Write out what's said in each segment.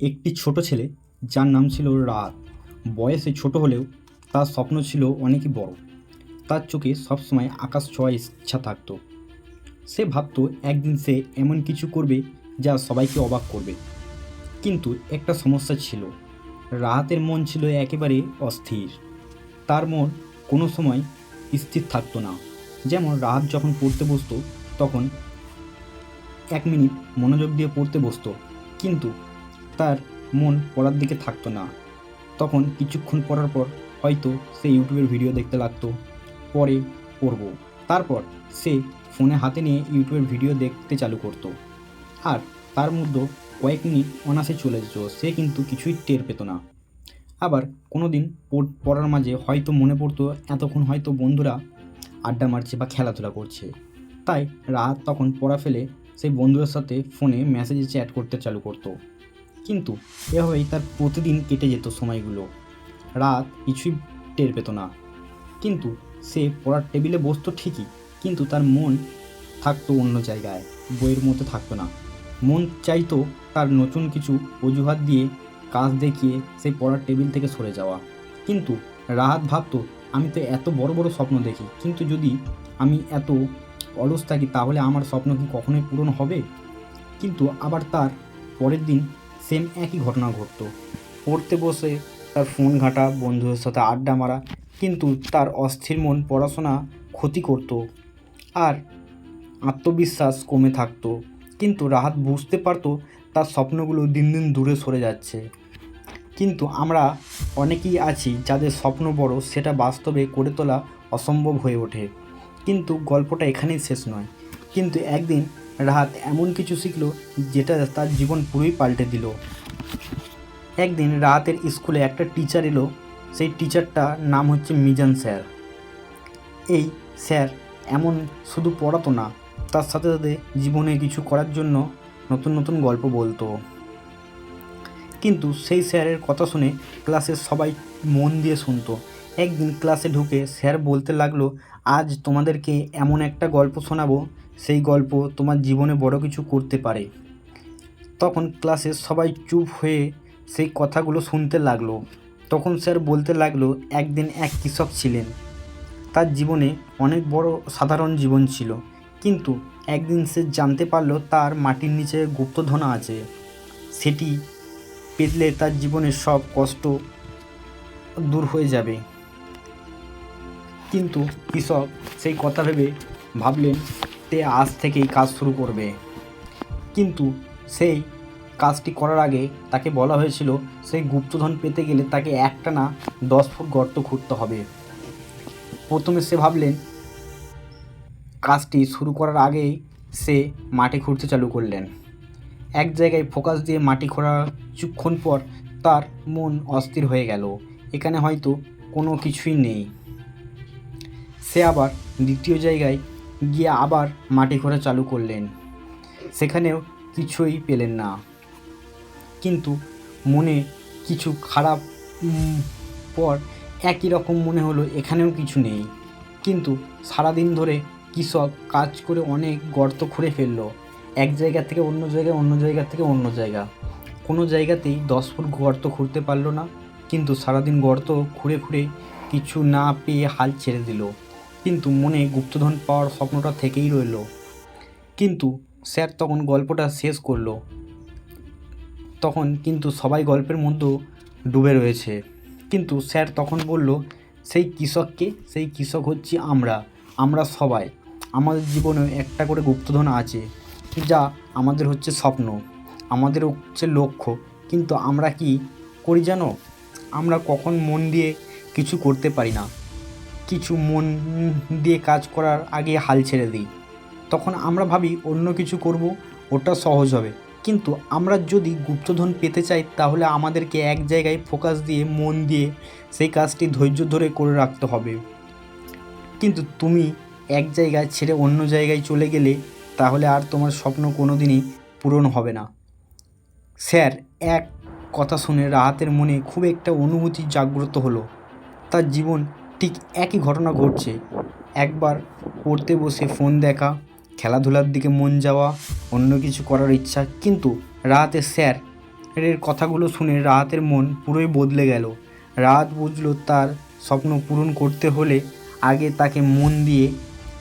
একটি ছোট ছেলে, যার নাম ছিল রাত। বয়সে ছোট হলেও তার স্বপ্ন ছিল অনেকই বড়। তার চোখে সবসময় আকাশ ছোঁয়ার ইচ্ছা থাকতো। সে ভাবতো একদিন সে এমন কিছু করবে যা সবাইকে অবাক করবে। কিন্তু একটা সমস্যা ছিল। রাহাতের মন ছিল একেবারে অস্থির। তার মন কোনো সময় স্থির থাকতো না। যেমন রাহাত যখন পড়তে বসতো, তখন এক মিনিট মনোযোগ দিয়ে পড়তে বসতো। কিন্তু তার মন পড়ার দিকে থাকতো না। তখন কিছুক্ষণ পড়ার পর হয়তো সে ইউটিউবের ভিডিও দেখতে লাগতো। পরে পড়ব। তারপর সে ফোনে হাতে নিয়ে ইউটিউবের ভিডিও দেখতে চালু করতো। আর তার মধ্যে কয়েক মিনিট অনাসে চলে যেত। সে কিন্তু কিছুই টের পেত না। আবার কোনো দিন পড়- পড়ার মাঝে হয়তো মনে পড়তো, এতক্ষণ হয়তো বন্ধুরা আড্ডা মারছে বা খেলাধুলা করছে। তাই রাত তখন পড়া ফেলে সেই বন্ধুদের সাথে ফোনে মেসেজে চ্যাট করতে চালু করতো। কিন্তু এভাবেই তার প্রতিদিন কেটে যেত সময়গুলো। রাত কিছুই টের পেত না। কিন্তু সে পড়ার টেবিলে বসতো ঠিকই, কিন্তু তার মন থাকতো অন্য জায়গায়, বইয়ের মধ্যে থাকতো না। মন চাইতো তার নতুন কিছু অজুহাত দিয়ে কাজ দেখিয়ে সেই পড়ার টেবিল থেকে সরে যাওয়া। কিন্তু রাহাত ভাবতো, আমি তো এত বড় বড় স্বপ্ন দেখি, কিন্তু যদি আমি এত অলস থাকি, তাহলে আমার স্বপ্ন কি কখনোই পূরণ হবে? কিন্তু আবার তার পরের দিন সেম একই ঘটনা ঘটতো। পড়তে বসে তার ফোন ঘাঁটা, বন্ধুদের সাথে আড্ডা মারা, কিন্তু তার অস্থির মন পড়াশোনা ক্ষতি করতো আর আত্মবিশ্বাস কমে থাকতো। কিন্তু রাহাত বুঝতে পারতো তার স্বপ্নগুলো দিন দিন দূরে সরে যাচ্ছে। কিন্তু আমরা অনেকেই আছি যাদের স্বপ্ন বড়, সেটা বাস্তবে করে তোলা অসম্ভব হয়ে ওঠে। কিন্তু গল্পটা এখানেই শেষ নয়। কিন্তু একদিন রাহাত এমন কিছু শিখলো যেটা তার জীবন পুরোই পাল্টে দিল। একদিন রাহাতের স্কুলে একটা টিচার এলো, সেই টিচারটার নাম হচ্ছে মিজান স্যার। এই স্যার এমন শুধু পড়াতো না, তার সাথে সাথে জীবনে কিছু করার জন্য নতুন নতুন গল্প বলতো। কিন্তু সেই স্যারের কথা শুনে ক্লাসের সবাই মন দিয়ে শুনতো। একদিন ক্লাসে ঢুকে স্যার বলতে লাগল, আজ তোমাদেরকে এমন একটা গল্প শোনাবো সেই গল্প তোমার জীবনে বড় কিছু করতে পারে। তখন ক্লাসে সবাই চুপ হয়ে সেই কথাগুলো শুনতে লাগল। তখন স্যার বলতে লাগল, একদিন এক কৃষক ছিলেন। তার জীবনে অনেক বড় সাধারণ জীবন ছিল। কিন্তু একদিন সে জানতে পারল তার মাটির নিচে গুপ্তধন আছে। সেটি পেতলে তার জীবনের সব কষ্ট দূর হয়ে যাবে। কিন্তু কৃষক সেই কথা ভেবে ভাবলেন তে আজ থেকেই কাজ শুরু করবে। কিন্তু সেই কাজটি করার আগে তাকে বলা হয়েছিল, সেই গুপ্তধন পেতে গেলে তাকে একটা না দশ ফুট গর্ত খুঁড়তে হবে। প্রথমে সে ভাবলেন, কাজটি শুরু করার আগেই সে মাটি খুঁড়তে চালু করলেন। এক জায়গায় ফোকাস দিয়ে মাটি খোঁড়া কিছুক্ষণ পর তার মন অস্থির হয়ে গেল। এখানে হয়তো কোনো কিছুই নেই। সে আবার দ্বিতীয় জায়গায় গিয়ে আবার মাটি খোঁড়া চালু করলেন। সেখানেও কিছুই পেলেন না। কিন্তু মনে কিছু খারাপ পর একই রকম মনে হলো, এখানেও কিছু নেই। কিন্তু সারাদিন ধরে কৃষক কাজ করে অনেক গর্ত খুঁড়ে ফেলল। এক জায়গা থেকে অন্য জায়গায়, অন্য জায়গা থেকে অন্য জায়গা। কোনো জায়গাতেই দশ ফুট গর্ত খুঁড়তে পারল না। কিন্তু সারাদিন গর্ত খুঁড়ে খুঁড়ে কিছু না পেয়ে হাল ছেড়ে দিল। কিন্তু মনে গুপ্তধন পাওয়ার স্বপ্নটা থেকেই রইল। কিন্তু স্যার তখন গল্পটা শেষ করল। তখন কিন্তু সবাই গল্পের মধ্যে ডুবে রয়েছে। কিন্তু স্যার তখন বলল, সেই কৃষককে সেই কৃষক হচ্ছি আমরা। আমরা সবাই। আমাদের জীবনে একটা করে গুপ্তধন আছে। যা আমাদের হচ্ছে স্বপ্ন। আমাদের হচ্ছে লক্ষ্য। কিন্তু আমরা কি করি জানো? আমরা কখন মন দিয়ে কিছু করতে পারি না। কিছু মন দিয়ে কাজ করার আগে হাল ছেড়ে দিই। তখন আমরা ভাবি অন্য কিছু করব, ওটা সহজ হবে। কিন্তু আমরা যদি গুপ্তধন পেতে চাই, তাহলে আমাদেরকে এক জায়গায় ফোকাস দিয়ে, মন দিয়ে সেই কাজটি ধৈর্য ধরে করে রাখতে হবে। কিন্তু তুমি এক জায়গায় ছেড়ে অন্য জায়গায় চলে গেলে, তাহলে আর তোমার স্বপ্ন কোনো দিনই পূরণ হবে না। স্যার, এক কথা শুনে রাহাতের মনে খুব একটা অনুভূতি জাগ্রত হলো। তার জীবন ঠিক একই ঘটনা ঘটছে। একবার পড়তে বসে ফোন দেখা, খেলাধুলার দিকে মন যাওয়া, অন্য কিছু করার ইচ্ছা, কিন্তু রাহাতের স্যার এর কথাগুলো শুনে রাহাতের মন পুরোই বদলে গেল। রাহাত বুঝলো তার স্বপ্ন পূরণ করতে হলে আগে তাকে মন দিয়ে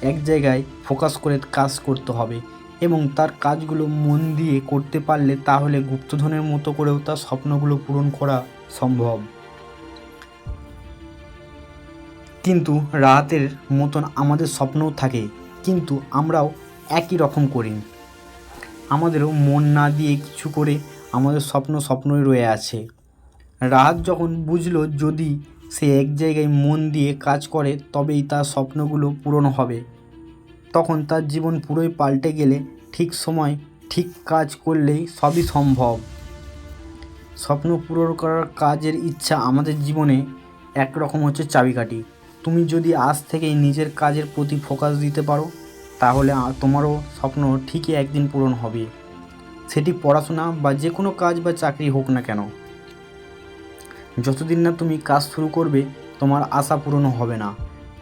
এক জায়গায় ফোকাস করে কাজ করতে হবে এবং তার কাজগুলো মন দিয়ে করতে পারলে তাহলে গুপ্তধনের মতো করেও তার স্বপ্নগুলো পূরণ করা সম্ভব। কিন্তু রাহাতের মতন আমাদের স্বপ্নও থাকে, কিন্তু আমরাও একই রকম করি। আমাদেরও মন না দিয়ে কিছু করে আমাদের স্বপ্ন স্বপ্নই রয়ে আছে। রাহাত যখন বুঝলো যদি সে এক জায়গায় মন দিয়ে কাজ করে, তবেই তার স্বপ্নগুলো পূরণ হবে। তখন তার জীবন পুরোই পাল্টে গেলে ঠিক সময় ঠিক কাজ করলেই সবই সম্ভব। স্বপ্ন পূরণ করার কাজের ইচ্ছা আমাদের জীবনে একরকম হচ্ছে চাবিকাঠি। তুমি যদি আজ থেকেই নিজের কাজের প্রতি ফোকাস দিতে পারো, তাহলে তোমারও স্বপ্ন ঠিকই একদিন পূরণ হবে। সেটি পড়াশোনা বা যে কোনো কাজ বা চাকরি হোক না কেন। যতদিন না তুমি কাজ শুরু করবে, তোমার আশা পূরণ হবে না।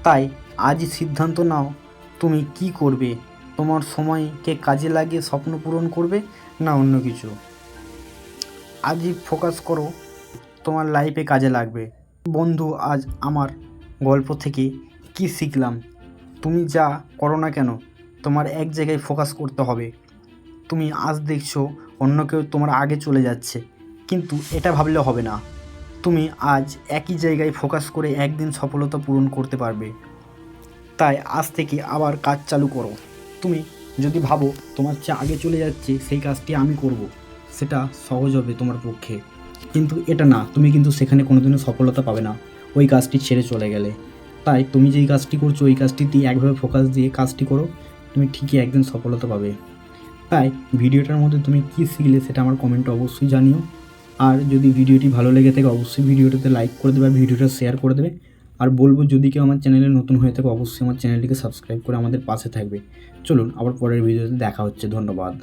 তাই আজই সিদ্ধান্ত নাও, তুমি কি করবে? তোমার সময়কে কাজে লাগিয়ে স্বপ্ন পূরণ করবে না অন্য কিছু? আজই ফোকাস করো, তোমার লাইফে কাজে লাগবে। বন্ধু, আজ আমার গল্প থেকে কি শিখলাম? তুমি যা করো না কেন, তোমার এক জায়গায় ফোকাস করতে হবে। তুমি আজ দেখছ অন্য কেউ তোমার আগে চলে যাচ্ছে, কিন্তু এটা ভাবলে হবে না। তুমি আজ একই জায়গায় ফোকাস করে একদিন সফলতা পূরণ করতে পারবে। তাই আজ থেকে আবার কাজ চালু করো। তুমি যদি ভাবো তোমার চেয়ে আগে চলে যাচ্ছে, সেই কাজটি আমি করব। সেটা সহজ হবে তোমার পক্ষে। কিন্তু এটা না, তুমি কিন্তু সেখানে কোনোদিনও সফলতা পাবে না। ওই কাজটি ছেড়ে চলে গেলে। তাই তুমি যেই কাজটি করছ, ওই কাজটিতে একভাবে ফোকাস দিয়ে কাজটি করো, তুমি ঠিকই একদিন সফলতা পাবে। তাই ভিডিওটার মধ্যে তুমি কী শিখলে সেটা আমার কমেন্টে অবশ্যই জানিও। আর যদি ভিডিওটি ভালো লেগে থাকে, অবশ্যই ভিডিওটাতে লাইক করে দেবে আর ভিডিওটা শেয়ার করে দেবে। আর বলব, যদি কেউ আমার চ্যানেলে নতুন হয়ে থাকে, অবশ্যই আমার চ্যানেলটিকে সাবস্ক্রাইব করে আমাদের পাশে থাকবে। চলুন, আবার পরের ভিডিওতে দেখা হচ্ছে। ধন্যবাদ।